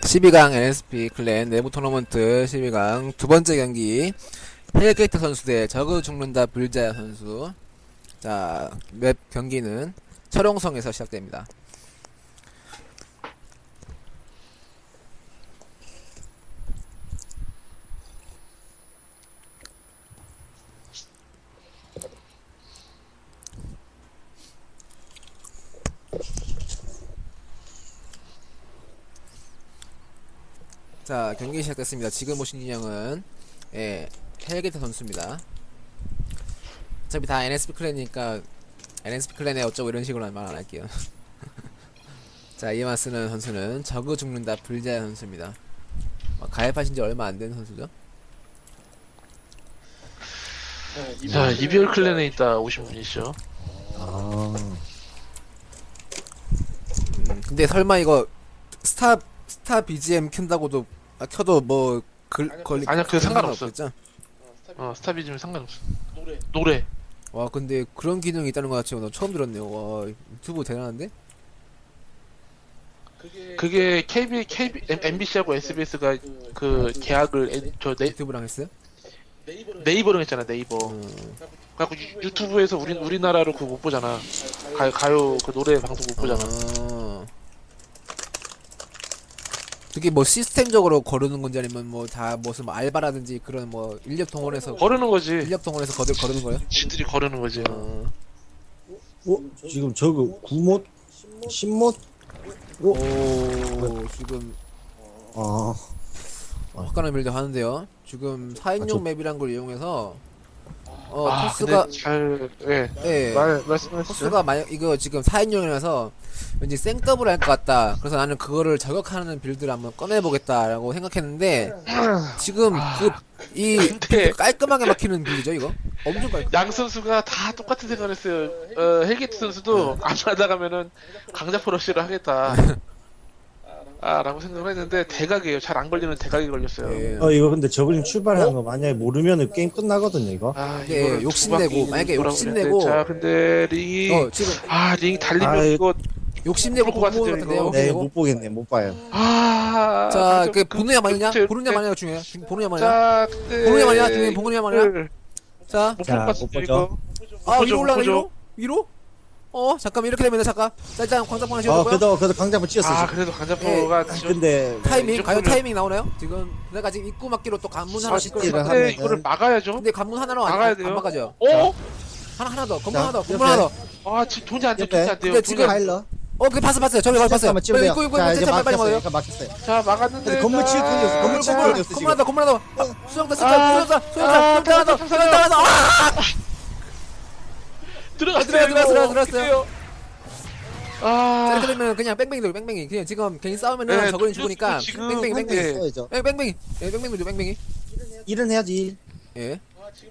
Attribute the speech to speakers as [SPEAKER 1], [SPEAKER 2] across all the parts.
[SPEAKER 1] 12강 NSP 클랜 내부 토너먼트 12강 두 번째 경기. 헬게이트 선수 대 저그 죽는다 불자야 선수. 자 맵 경기는 철옹성에서 시작됩니다 자 경기 시작됐습니다. 지금 보신 인형은 예 헬게이트 선수입니다. 어차피 다 NSP 클랜이니까 NSP 클랜에 어쩌고 이런 식으로 말 안 할게요. 자 이에 맞서는 선수는 저그 죽는다 불자야 선수입니다. 어, 가입하신 지 얼마 안 된 선수죠?
[SPEAKER 2] 자 이별 클랜에 있다 오신 분이시죠?
[SPEAKER 3] 아,
[SPEAKER 1] 음, 근데 설마 이거 스타 스타 BGM 켠다고도 아, 켜도 뭐 글, 걸리
[SPEAKER 2] 아니야, 그거 상관없어.
[SPEAKER 1] 없겠죠?
[SPEAKER 2] 어 스타비즘은 상관없어 노래 노래
[SPEAKER 1] 와 근데 그런 기능이 있다는 것 같아요 나 처음 들었네요 와 유튜브 대단한데
[SPEAKER 2] 그게 KB KB MBC하고 SBS가 그 계약을 애- 저 네,
[SPEAKER 1] 유튜브랑 했어요?
[SPEAKER 2] 네이버랑 했잖아 네이버
[SPEAKER 1] 음.
[SPEAKER 2] 그래갖고 유- 유튜브에서 우리 우리나라로 그거 못 보잖아 가요 가요 그 노래 방송 못 보잖아
[SPEAKER 1] 어. 그게 뭐 시스템적으로 거르는 건지 아니면 뭐 다 무슨 뭐 알바라든지 그런 뭐 인력 동원해서
[SPEAKER 2] 거르는 거지
[SPEAKER 1] 인력 동원해서 거들 거르는 거예요?
[SPEAKER 2] 지들이 거르는 거지
[SPEAKER 1] 어.
[SPEAKER 3] 어? 지금 저거 구못? 신못?
[SPEAKER 1] 오 지금
[SPEAKER 3] 아,
[SPEAKER 1] 화끈한 빌드 하는데요. 지금 4인용
[SPEAKER 3] 아, 저-
[SPEAKER 1] 맵이란 걸 이용해서 어
[SPEAKER 2] 아
[SPEAKER 1] 토스가
[SPEAKER 2] 근데 잘 예
[SPEAKER 1] 예
[SPEAKER 2] 말 말씀하시죠
[SPEAKER 1] 토스가 만약 이거 지금 4인용이라서 왠지 생더블 할 것 같다. 그래서 나는 그거를 저격하는 빌드를 한번 꺼내보겠다라고 생각했는데 지금 그이
[SPEAKER 2] 근데
[SPEAKER 1] 깔끔하게 막히는 빌드죠 이거? 엄청 깔끔.
[SPEAKER 2] 양 선수가 다 똑같은 생각을 했어요. 어, 헬게트 선수도 안 하다 가면은 강자포 러시를 하겠다. 아, 라고 생각을 했는데 대각이에요. 잘 안 걸리는 대각이 걸렸어요.
[SPEAKER 1] 예.
[SPEAKER 3] 어, 이거 근데 저글링 출발하는 거 만약에 모르면은 게임 끝나거든요, 이거.
[SPEAKER 2] 아,
[SPEAKER 1] 네,
[SPEAKER 2] 이거를
[SPEAKER 1] 욕심내고,
[SPEAKER 2] 두 바퀴
[SPEAKER 1] 만약에
[SPEAKER 2] 돌아오고
[SPEAKER 1] 욕심내고.
[SPEAKER 2] 그랬는데, 자, 근데 링이
[SPEAKER 1] 어 지금
[SPEAKER 2] 아, 링 달리면
[SPEAKER 3] 아,
[SPEAKER 2] 이거
[SPEAKER 1] 욕심내고
[SPEAKER 2] 그럴 것
[SPEAKER 1] 보고
[SPEAKER 2] 같은데요,
[SPEAKER 1] 같은데요.
[SPEAKER 2] 이거.
[SPEAKER 3] 네,
[SPEAKER 1] 욕심내고.
[SPEAKER 3] 못 보겠네, 못 봐요.
[SPEAKER 2] 아,
[SPEAKER 1] 자, 좀그
[SPEAKER 2] 그-
[SPEAKER 1] 보느냐 마느냐,
[SPEAKER 2] 그-
[SPEAKER 1] 보느냐 마느냐가 중요해요. 중- 보느냐 마느냐.
[SPEAKER 2] 자, 근데
[SPEAKER 1] 보느냐 마느냐, 중에 보느냐 마느냐.
[SPEAKER 2] 이거를
[SPEAKER 1] 자,
[SPEAKER 2] 못
[SPEAKER 3] 자,
[SPEAKER 2] 볼것 같은데,
[SPEAKER 3] 못 보죠.
[SPEAKER 2] 이거.
[SPEAKER 1] 아
[SPEAKER 2] 보죠,
[SPEAKER 1] 위로 올라가
[SPEAKER 2] 보죠.
[SPEAKER 1] 위로? 위로? 어 잠깐만 이렇게 되면 잠깐. 자 일단 광장판 하시고
[SPEAKER 3] 어, 그래도, 그래도 강자부 찌었어,
[SPEAKER 2] 아,
[SPEAKER 3] 지금.
[SPEAKER 2] 그래도 강자포가
[SPEAKER 3] 아, 근데,
[SPEAKER 1] 타이밍
[SPEAKER 2] 정도면-
[SPEAKER 1] 타이밍 나오나요? 지금 내가 지금 입구 막기로 또 관문 하나
[SPEAKER 3] 하면은-
[SPEAKER 2] 근데 이거를 막아야죠.
[SPEAKER 1] 근데 관문 하나로 안,
[SPEAKER 2] 막아야
[SPEAKER 1] 안,
[SPEAKER 2] 돼요.
[SPEAKER 1] 안 막아져.
[SPEAKER 2] 어?
[SPEAKER 1] 하나 하나 더 건물
[SPEAKER 3] 자,
[SPEAKER 1] 하나 더 건물. 하나 더.
[SPEAKER 2] 아, 지금 돈이 안 돼요.
[SPEAKER 3] 옆에.
[SPEAKER 2] 돈이 안 돼요.
[SPEAKER 1] 근데
[SPEAKER 2] 돈이
[SPEAKER 1] 지금
[SPEAKER 2] 안.
[SPEAKER 3] 파일러.
[SPEAKER 1] 어, 그 봤어 봤어요. 저기 봤어요.
[SPEAKER 3] 한번 돼요.
[SPEAKER 1] 입구 입구
[SPEAKER 3] 자,
[SPEAKER 1] 입구
[SPEAKER 3] 이제
[SPEAKER 1] 빨리 빨리
[SPEAKER 3] 막혔어요.
[SPEAKER 1] 먹어요.
[SPEAKER 3] 이거 막혔어요.
[SPEAKER 2] 자, 막았는데.
[SPEAKER 3] 근데 건물 칠 돈이 없어, 건물 칠
[SPEAKER 1] 건물
[SPEAKER 3] 돈이 없어,
[SPEAKER 1] 건물 하나 더 건물 하나 더. 아, 수영다
[SPEAKER 2] 아,
[SPEAKER 1] 수영다 수영다 수영다
[SPEAKER 2] 아,
[SPEAKER 1] 수영다 하나 더
[SPEAKER 2] 잠깐만,
[SPEAKER 1] 수영다 하나 더. 아!
[SPEAKER 2] 들어갔어요.
[SPEAKER 1] 들어가, 들어가,
[SPEAKER 2] 이거.
[SPEAKER 1] 들어가, 들어갔어요. 자,
[SPEAKER 2] 아,
[SPEAKER 1] 이렇게 되면 그냥 뺑뺑이 돌 뺑뺑이. 그냥 지금 괜히 싸우면은
[SPEAKER 2] 네,
[SPEAKER 1] 저거는 죽으니까
[SPEAKER 2] 지금
[SPEAKER 1] 뺑뺑이 뺑뺑이.
[SPEAKER 3] 써야죠.
[SPEAKER 1] 예, 뺑뺑이. 예, 뺑뺑이 돌 뺑뺑이.
[SPEAKER 3] 일은 해야지.
[SPEAKER 1] 예.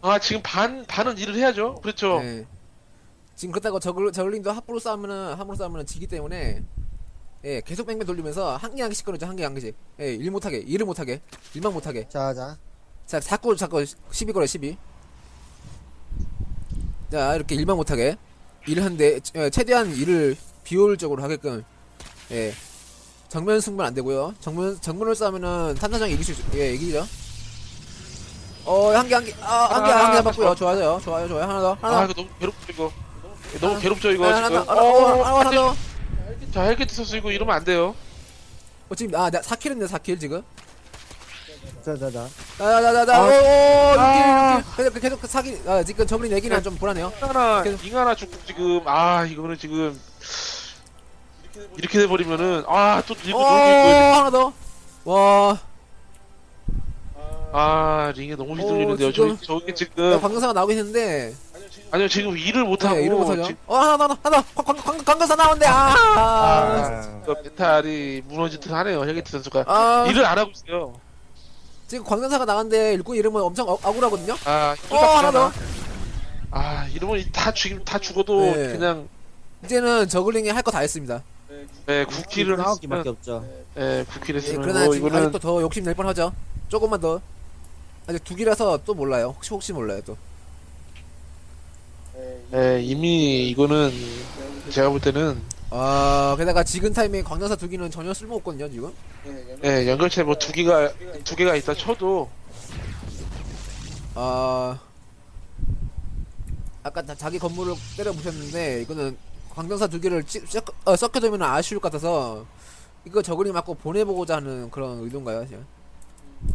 [SPEAKER 2] 아 지금 반 반은 일을 해야죠. 그렇죠.
[SPEAKER 1] 예. 지금 그렇다고 저글 저글링도 합부로 싸우면은 함부로 싸우면은 지기 때문에 예 계속 뺑뺑 돌리면서 한 개 한 개씩 끊어줘 한개 한 개씩 예일 못하게 일을 못하게 일만 못하게
[SPEAKER 3] 자, 자.
[SPEAKER 1] 자 자꾸 자꾸 시비 걸어 시비 자 이렇게 일만 못하게 일을 하는데 어, 최대한 일을 비효율적으로 하게끔 예 정면 승부는 안 되고요 정면 정면을 싸우면은 탄사장 이길 수 있, 예 이기죠 어한 개 한 개 아 한 개 한개 맞고요 좋아요 좋아요 좋아요 하나 더 하나 아더
[SPEAKER 2] 이거 너무 괴롭죠 이거. 너무 괴롭죠 이거
[SPEAKER 1] 아, 하나
[SPEAKER 2] 지금.
[SPEAKER 1] 더 하나 더 하나 더 하나
[SPEAKER 2] 더자 헬게트 선수 이거 이러면 안 돼요.
[SPEAKER 1] 어, 지금 아, 나 4킬인데 4킬 지금.
[SPEAKER 3] 자, 자, 자.
[SPEAKER 1] 나나나나
[SPEAKER 2] 아,
[SPEAKER 1] 오, 오,
[SPEAKER 2] 아.
[SPEAKER 1] 6킬, 6킬. 계속 계속 사기. 아, 지금 저블린 얘기는 좀 불안해요.
[SPEAKER 2] 하나
[SPEAKER 1] 계속-
[SPEAKER 2] 잉 하나 죽고 지금 아 이거는 지금 이렇게 돼 버리면은 아또
[SPEAKER 1] 오,
[SPEAKER 2] 이거 놀고 있고
[SPEAKER 1] 하나 더. 와,
[SPEAKER 2] 아 링에 너무 휘둘리는데요.
[SPEAKER 1] 지금-
[SPEAKER 2] 저 저게
[SPEAKER 1] 야,
[SPEAKER 2] 지금
[SPEAKER 1] 광경사가 나오고 있는데.
[SPEAKER 2] 아니요 지금 일을 못 하고
[SPEAKER 1] 네, 이런 거 하죠.
[SPEAKER 2] 지금
[SPEAKER 1] 어, 하나 더, 하나 더. 광- 광- 광- 광경사 나오는데. 아,
[SPEAKER 3] 아,
[SPEAKER 2] 그 멘탈이 무너질 듯 하네요 헬게트 선수가
[SPEAKER 1] 아,
[SPEAKER 2] 일을 안 하고 있어요.
[SPEAKER 1] 지금 광경사가 나갔는데 일꾼 이름은 엄청 억- 억울하거든요.
[SPEAKER 2] 아
[SPEAKER 1] 어, 하나 더.
[SPEAKER 2] 아 이러면 다 죽, 다 죽어도
[SPEAKER 1] 네.
[SPEAKER 2] 그냥
[SPEAKER 1] 이제는 저글링이 할 거 다 했습니다.
[SPEAKER 2] 네, 9킬을
[SPEAKER 3] 아홉
[SPEAKER 2] 했으면
[SPEAKER 3] 개밖에 없죠.
[SPEAKER 2] 네, 9킬
[SPEAKER 1] 예,
[SPEAKER 2] 했으면
[SPEAKER 1] 그러나
[SPEAKER 2] 뭐
[SPEAKER 1] 지금
[SPEAKER 2] 이거는
[SPEAKER 1] 아직도 더 욕심 낼 뻔하죠. 조금만 더. 아직 두 기라서 또 몰라요. 혹시 혹시 몰라요 또.
[SPEAKER 2] 네, 이미 이거는 제가 볼 때는
[SPEAKER 1] 아 게다가 지금 타이밍에 광전사 두 기는 전혀 쓸모 없거든요 지금.
[SPEAKER 2] 예, 연결체 뭐 두 개가 두 개가 있다 쳐도
[SPEAKER 1] 아 아까 다 자기 건물을 때려 부셨는데 이거는 광전사 두 개를 찌, 섞, 어, 섞여두면 아쉬울 것 같아서 이거 저글링 맞고 보내보고자 하는 그런 의도인가요 지금?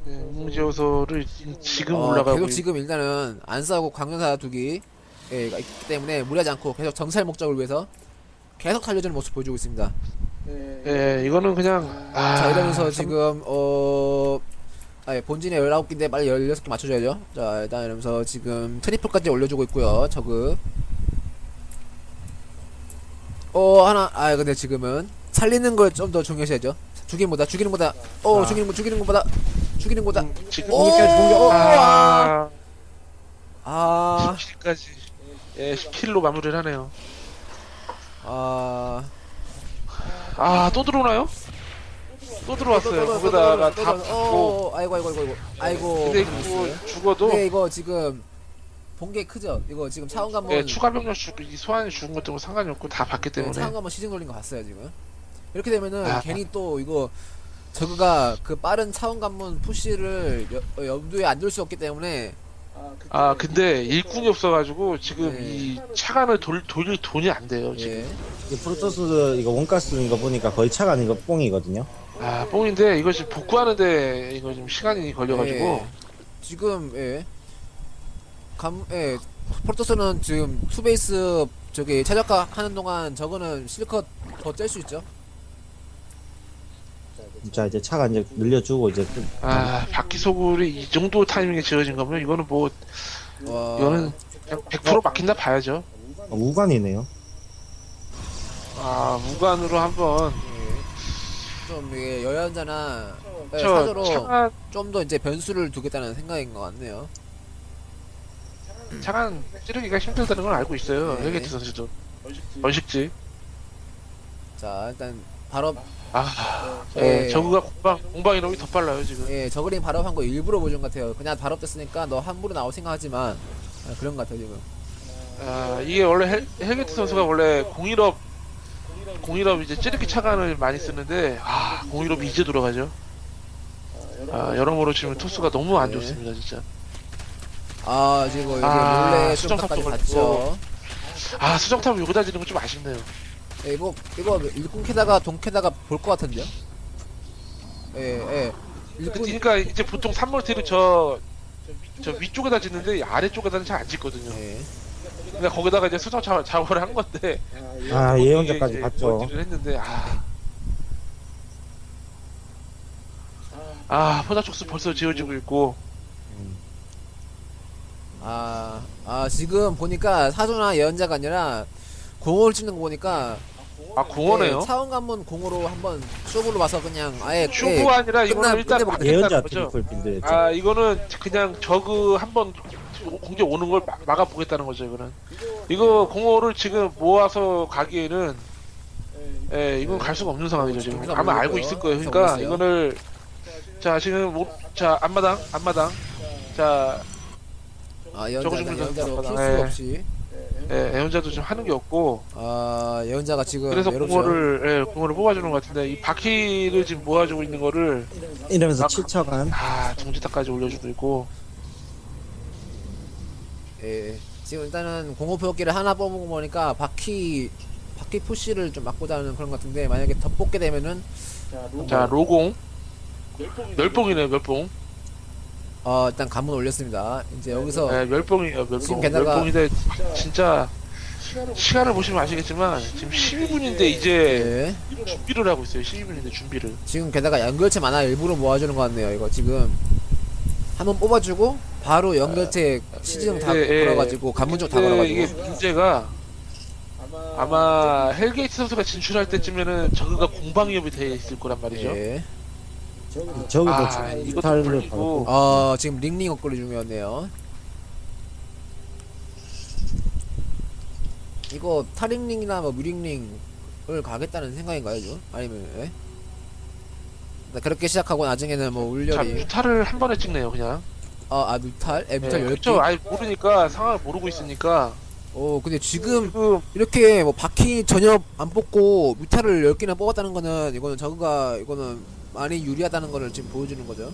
[SPEAKER 2] 예, 우무지어서를 지금
[SPEAKER 1] 어,
[SPEAKER 2] 올라가고
[SPEAKER 1] 계속
[SPEAKER 2] 있-
[SPEAKER 1] 지금 일단은 안 싸우고 광전사 두기 예, 가 있기 때문에 무리하지 않고 계속 정찰 목적을 위해서 계속 달려주는 모습 보여주고 있습니다.
[SPEAKER 2] 예, 이거는 그냥 아,
[SPEAKER 1] 자 이러면서
[SPEAKER 2] 참-
[SPEAKER 1] 지금 어 아, 예, 본진에 19개인데 빨리 16개 맞춰줘야죠. 자 일단 이러면서 지금 트리플까지 올려주고 있고요. 저그 어 하나 아 근데 지금은 살리는 걸 좀 더 중요시하죠. 죽이는 거다 죽이는 거다 어
[SPEAKER 2] 아.
[SPEAKER 1] 죽이는 거 죽이는 거보다 죽이는 거다
[SPEAKER 2] 음, 지금
[SPEAKER 1] 오!
[SPEAKER 3] 공격까지 공격.
[SPEAKER 2] 아,
[SPEAKER 1] 아
[SPEAKER 2] 10킬까지 예, 10킬로 마무리를 하네요.
[SPEAKER 1] 아
[SPEAKER 2] 아, 또 들어오나요? 또 들어왔어요. 거기다가 다
[SPEAKER 1] 어,
[SPEAKER 2] 붙고.
[SPEAKER 1] 어, 아이고 아이고 아이고 아이고 아이고
[SPEAKER 2] 근데
[SPEAKER 1] 있어요.
[SPEAKER 2] 이거 죽어도
[SPEAKER 1] 근데 이거 지금 본게 크죠? 이거 지금 차원 관문
[SPEAKER 2] 예, 추가 병력 죽, 이 소환이 죽은 것도 상관이 없고 다 봤기
[SPEAKER 1] 네,
[SPEAKER 2] 때문에
[SPEAKER 1] 차원 관문 시즌 돌린 거 봤어요 지금. 이렇게 되면은
[SPEAKER 2] 아.
[SPEAKER 1] 괜히 또 이거 저그가 그 빠른 차원 관문 푸시를 여, 어, 염두에 안 둘 수 없기 때문에
[SPEAKER 2] 아 근데 일꾼이 없어가지고 지금
[SPEAKER 1] 네.
[SPEAKER 2] 이 차관을 돌, 돌릴 돈이 안 돼요 지금
[SPEAKER 1] 예.
[SPEAKER 3] 이 프로토스 이거 원가스인 거 보니까 거의 차가 아닌 거 뽕이거든요.
[SPEAKER 2] 아 뽕인데 이거 지금 복구하는데 이거 지금 시간이 걸려가지고
[SPEAKER 1] 예. 지금 예. 감 예. 프로토스는 지금 투베이스 저기 최저가 하는 동안 저거는 실컷 더 짤 수 있죠.
[SPEAKER 3] 자 이제 차가 이제 늘려주고 이제 좀
[SPEAKER 2] 아 바퀴 소굴이 이 정도 타이밍에 지어진 거면 이거는 뭐
[SPEAKER 1] 와.
[SPEAKER 2] 이거는 그냥 100% 막힌다 봐야죠
[SPEAKER 3] 우관이네요.
[SPEAKER 2] 아 무관으로 한번
[SPEAKER 1] 예. 좀 이게 여연자나 예,
[SPEAKER 2] 저
[SPEAKER 1] 사저로
[SPEAKER 2] 차관
[SPEAKER 1] 좀더 이제 변수를 두겠다는 생각인 것 같네요.
[SPEAKER 2] 차관 찌르기가 힘들다는 걸 알고 있어요
[SPEAKER 1] 네.
[SPEAKER 2] 헬게트 선수도 번식지
[SPEAKER 1] 자 일단 바로
[SPEAKER 2] 아
[SPEAKER 1] 예.
[SPEAKER 2] 예, 저그가 공방 공방 이동이 더 빨라요 지금
[SPEAKER 1] 예 저그린 발업한 거 일부러 보여준 것 같아요. 그냥 발업 됐으니까 너 함부로 나올 생각하지만 아, 그런 것 같아요 지금.
[SPEAKER 2] 아, 이게 원래 헬, 헬게트 선수가 원래 공일업 공일업 이제 찌르기 차관을 많이 쓰는데 아 공일업이 이제 돌아가죠. 아 여러모로 지금 토스가 너무 안
[SPEAKER 1] 네.
[SPEAKER 2] 좋습니다 진짜.
[SPEAKER 1] 아 지금 여기
[SPEAKER 2] 아,
[SPEAKER 1] 몰래
[SPEAKER 2] 수정탑도
[SPEAKER 1] 수정탑까지
[SPEAKER 2] 걸리고.
[SPEAKER 1] 갔죠.
[SPEAKER 2] 아 수정탑을 여기다 지는 건 좀 아쉽네요.
[SPEAKER 1] 예, 이거 이거 일꾼 캐다가 동 캐다가 볼 것 같은데요. 예 예. 일꾼
[SPEAKER 2] 그러니까 이제 보통 산멀티를 저, 저 위쪽에다 짓는데 아래쪽에다는 잘 안 짓거든요.
[SPEAKER 1] 예.
[SPEAKER 2] 그러니까 거기다가 이제 수정 자, 작업을 한 건데
[SPEAKER 3] 아 예언자까지 봤죠.
[SPEAKER 2] 멀티를 했는데 아. 아 포자촉수 벌써 지어지고 있고
[SPEAKER 1] 아, 아 지금 보니까 사조나 예언자가 아니라 공을 찍는 거 보니까
[SPEAKER 2] 아 공원에요.
[SPEAKER 1] 예, 차원 관문 공으로 한번 쇼부로 와서 그냥 아예
[SPEAKER 2] 쇼부 아니라
[SPEAKER 1] 끝나-
[SPEAKER 2] 이거는 일단. 막겠다는
[SPEAKER 3] 예언자
[SPEAKER 2] 거죠.
[SPEAKER 3] 트리플 빈들했죠.
[SPEAKER 2] 아 이거는 그냥 저그 한번 공격 오는 걸 막- 막아보겠다는 거죠 이거는 이거 공호를 지금 모아서 가기에는 예 이건 갈 수가 없는 상황이죠 지금 아마 알고. 있을 거예요 그러니까. 이거를 자 지금 오- 자 앞마당 앞마당
[SPEAKER 1] 자아
[SPEAKER 2] 저거 좀
[SPEAKER 1] 예언자로
[SPEAKER 2] 잠깐만.
[SPEAKER 1] 필수
[SPEAKER 2] 예.
[SPEAKER 1] 없이
[SPEAKER 2] 예, 애혼자도 지금 하는 게 없고
[SPEAKER 1] 아 예언자가 지금
[SPEAKER 2] 그래서
[SPEAKER 1] 외롭죠.
[SPEAKER 2] 공호를 예, 공호를 뽑아주는 것 같은데 이 바퀴를 지금 모아주고 있는 거를
[SPEAKER 3] 이러면서
[SPEAKER 2] 아,
[SPEAKER 3] 7차간
[SPEAKER 2] 아 중지타까지 올려주고 있고
[SPEAKER 1] 예. 지금 일단은 공호 표기를 하나 뽑은 거 보니까 바퀴 바퀴 푸시를 좀 막고자 하는 그런 것 같은데 만약에 더 뽑게 되면은
[SPEAKER 2] 자 로공 멸봉이네요 멸봉
[SPEAKER 1] 어 일단 관문 올렸습니다. 이제 여기서
[SPEAKER 2] 네, 멸봉이에요, 멸봉.
[SPEAKER 1] 지금 게다가-
[SPEAKER 2] 멸봉인데 진짜 시간을 보시면 아시겠지만 지금 12분인데 이제
[SPEAKER 1] 예.
[SPEAKER 2] 준비를 하고 있어요. 12분인데 준비를.
[SPEAKER 1] 지금 게다가 연결체 만화 일부러 모아주는 것 같네요. 이거 지금 한번 뽑아주고 바로 연결체 시즌 다
[SPEAKER 2] 예, 예.
[SPEAKER 1] 걸어가지고 관문 쪽 다
[SPEAKER 2] 근데
[SPEAKER 1] 걸어가지고
[SPEAKER 2] 이게 문제가 아마 헬게이트 선수가 진출할 때쯤에는 저그가 공방 위협이 돼 있을 거란 말이죠.
[SPEAKER 1] 예.
[SPEAKER 3] 저기도
[SPEAKER 2] 아, 이것도
[SPEAKER 3] 스타일을
[SPEAKER 2] 풀리고.
[SPEAKER 3] 받았고
[SPEAKER 1] 어 지금 링링 업글이 중요하네요. 이거 타링링이나 뭐 뮤링링을 가겠다는 생각인가요, 지금? 아니면 예? 나 그렇게 시작하고 나중에는 뭐
[SPEAKER 2] 자,
[SPEAKER 1] 울려리
[SPEAKER 2] 뮤타를 한 번에 찍네요, 그냥.
[SPEAKER 1] 어, 아 뮤탈? 에 뮤탈
[SPEAKER 2] 예,
[SPEAKER 1] 10개?
[SPEAKER 2] 그렇죠. 아예 모르니까 상황을 모르고 있으니까
[SPEAKER 1] 어 근데 지금
[SPEAKER 2] 지금
[SPEAKER 1] 이렇게 뭐 바퀴 전혀 안 뽑고 뮤타를 10개나 뽑았다는 거는 이거는 저그가 이거는 많이 유리하다는 거를 지금 보여주는 거죠.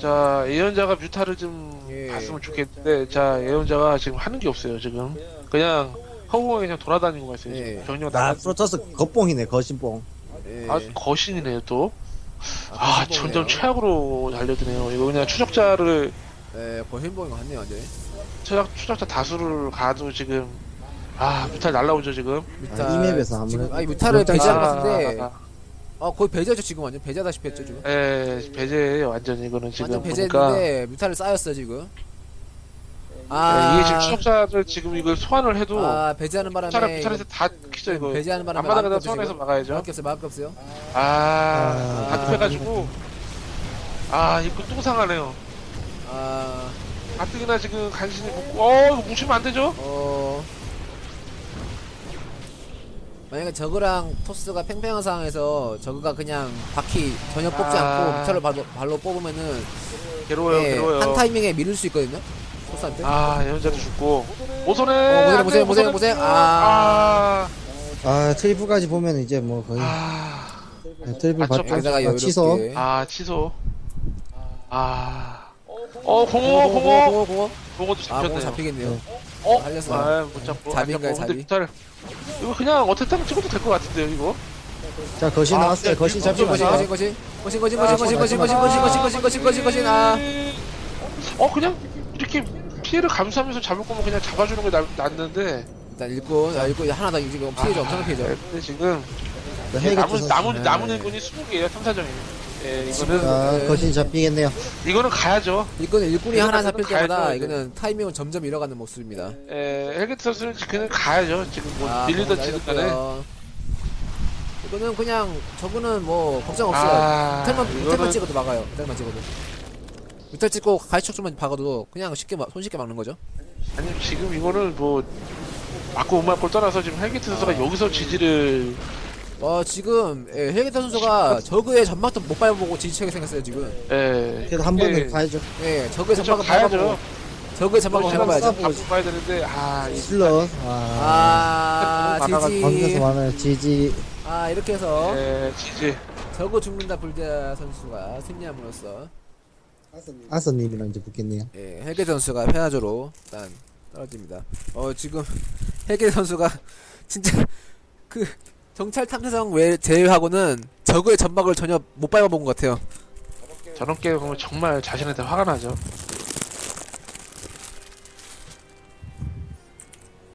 [SPEAKER 2] 자 예언자가 뮤타를 좀
[SPEAKER 1] 예.
[SPEAKER 2] 봤으면 좋겠는데 자 예언자가 지금 하는 게 없어요 지금 그냥 허공에 그냥 돌아다니고 있어요
[SPEAKER 1] 예.
[SPEAKER 2] 지금 병력
[SPEAKER 3] 아
[SPEAKER 2] 나가
[SPEAKER 3] 프로토스 겉봉이네 거신봉
[SPEAKER 1] 예.
[SPEAKER 2] 아 거신이네요 또 아,
[SPEAKER 1] 거신봉이네요.
[SPEAKER 2] 점점 최악으로 달려드네요. 이거 그냥 추적자를,
[SPEAKER 1] 예, 거신봉인 것 같네요, 완전히.
[SPEAKER 2] 추적, 추적자 다수를 가도 지금, 아, 뮤탈 날라오죠, 지금.
[SPEAKER 1] 뮤타.
[SPEAKER 3] 이 맵에서 아무래도
[SPEAKER 1] 아니, 뮤타를
[SPEAKER 3] 그렇다
[SPEAKER 1] 배제한 것
[SPEAKER 2] 아,
[SPEAKER 1] 같은데.
[SPEAKER 2] 아,
[SPEAKER 1] 아, 거의 배제죠, 지금 완전. 배제다시피 했죠, 지금.
[SPEAKER 2] 예, 배제예요, 완전 이거는 지금.
[SPEAKER 1] 완전
[SPEAKER 2] 보니까.
[SPEAKER 1] 배제했는데, 뮤타를 쌓였어, 지금.
[SPEAKER 2] 예,
[SPEAKER 1] 아.
[SPEAKER 2] 이게 지금 추적자를 지금 이걸 소환을 해도,
[SPEAKER 1] 아, 배제하는 바람에.
[SPEAKER 2] 차라 뮤탈에서 다 키죠, 이거.
[SPEAKER 1] 배제하는 바람에.
[SPEAKER 2] 앞마당에다
[SPEAKER 1] 마음껏
[SPEAKER 2] 소환해서
[SPEAKER 1] 지금.
[SPEAKER 2] 막아야죠.
[SPEAKER 1] 게 없어요, 게 없어요.
[SPEAKER 2] 아,
[SPEAKER 3] 아,
[SPEAKER 2] 다 눕혀가지고, 아, 이거 또 상하네요.
[SPEAKER 1] 아,
[SPEAKER 2] 가뜩이나 지금 간신히 먹고, 어, 이거 무시면 안 되죠?
[SPEAKER 1] 어. 만약에 저그랑 토스가 팽팽한 상황에서 저그가 그냥 바퀴 전혀 뽑지
[SPEAKER 2] 아.
[SPEAKER 1] 않고 뮤타를 발로, 발로 뽑으면은
[SPEAKER 2] 괴로워요,
[SPEAKER 1] 예,
[SPEAKER 2] 괴로워요.
[SPEAKER 1] 한 타이밍에 밀릴 수 있거든요. 토스한테.
[SPEAKER 2] 아, 예언자도 죽고.
[SPEAKER 1] 어,
[SPEAKER 2] 돼요,
[SPEAKER 1] 모생,
[SPEAKER 2] 오선에.
[SPEAKER 1] 모생, 모생. 아.
[SPEAKER 2] 아,
[SPEAKER 3] 아 트리플까지 보면 이제 뭐 거의
[SPEAKER 2] 아,
[SPEAKER 3] 네, 트리플
[SPEAKER 1] 여기다가
[SPEAKER 3] 아, 취소
[SPEAKER 1] 여유롭게.
[SPEAKER 2] 아, 취소. 아, 어, 공호. 공호도
[SPEAKER 1] 아, 공호
[SPEAKER 2] 잡혔네요.
[SPEAKER 1] 잡히겠네요.
[SPEAKER 2] 어,
[SPEAKER 1] 살렸어.
[SPEAKER 2] 아, 못 잡고. 안
[SPEAKER 1] 잡인가요.
[SPEAKER 2] 근데
[SPEAKER 1] 잡이?
[SPEAKER 2] 뮤탈. 이거 그냥 어택당 찍어도 될 것 같은데요, 이거?
[SPEAKER 3] 자 거신
[SPEAKER 2] 아,
[SPEAKER 3] 나왔어요 거신
[SPEAKER 1] 거신,
[SPEAKER 2] 아.
[SPEAKER 1] 거신, 거신, 거신, 거신, 거신, 거신, 거신, 거신, 거신, 거신, 거신, 거신, 거신, 거신, 아.
[SPEAKER 2] 어, 그냥 이렇게 피해를 감수하면서 잡을 거면 그냥 잡아주는 게 낫, 낫는데.
[SPEAKER 1] 일단 일꾼, 아, 일꾼 하나 더 지금 피해죠, 엄청난 피해죠.
[SPEAKER 2] 네, 근데 지금
[SPEAKER 3] 자, 헬게트
[SPEAKER 2] 남은. 남은
[SPEAKER 3] 네.
[SPEAKER 2] 남은 일꾼이 20개예요, 3, 4정이. 예, 이거는
[SPEAKER 3] 자 거신 잡히겠네요
[SPEAKER 2] 이거는 가야죠.
[SPEAKER 1] 일꾼, 일꾼이
[SPEAKER 2] 이거는
[SPEAKER 1] 하나 잡힐
[SPEAKER 2] 가야죠,
[SPEAKER 1] 때마다
[SPEAKER 2] 이제.
[SPEAKER 1] 이거는 타이밍을 점점 잃어가는 모습입니다.
[SPEAKER 2] 예, 헬게트 선수는 그냥 가야죠. 지금 뭐
[SPEAKER 1] 아,
[SPEAKER 2] 밀리던
[SPEAKER 1] 너무
[SPEAKER 2] 지든 간에.
[SPEAKER 1] 날렸고요. 이거는 그냥 저거는 뭐 걱정 없어요.
[SPEAKER 2] 아,
[SPEAKER 1] 뮤탈만 뮤탈만
[SPEAKER 2] 이거는
[SPEAKER 1] 찍어도 막아요. 뮤탈만 찍어도. 뮤탈 찍고 가시촉수만 박아도 그냥 쉽게 막- 손쉽게 막는 거죠.
[SPEAKER 2] 아니 지금 이거는 뭐 맞고 못 맞고 떠나서 지금 헬게트 선수가
[SPEAKER 1] 아.
[SPEAKER 2] 여기서 지지를
[SPEAKER 1] 어 지금 예, 헬게타 선수가 저그의 전막도 못 밟아보고 지지체게 생겼어요 지금.
[SPEAKER 2] 예.
[SPEAKER 3] 그래도 한 번은 가야죠
[SPEAKER 1] 예, 저그의
[SPEAKER 2] 그렇죠,
[SPEAKER 1] 전막을
[SPEAKER 2] 가야죠.
[SPEAKER 1] 밟아보고 저그의 전막을
[SPEAKER 2] 시간
[SPEAKER 1] 밟아봐야죠.
[SPEAKER 2] 앞으로 가야 되는데 아 이-
[SPEAKER 3] 슬럿
[SPEAKER 1] 아아
[SPEAKER 3] 방에서
[SPEAKER 1] 지지.
[SPEAKER 3] 많아요 지지
[SPEAKER 1] 아 이렇게 해서
[SPEAKER 2] 예, 지지
[SPEAKER 1] 저그 죽는다 불자 선수가 승리함으로써
[SPEAKER 3] 아서님이랑 이제 붙겠네요
[SPEAKER 1] 예, 헬게 선수가 페나저로 일단 떨어집니다. 어 지금 헬게 선수가 진짜 그 정찰 탐사정 외 제외하고는 저그의 전막을 전혀 못 밟아본 것 같아요.
[SPEAKER 2] 저런 게 보면 정말 자신한테 화가 나죠.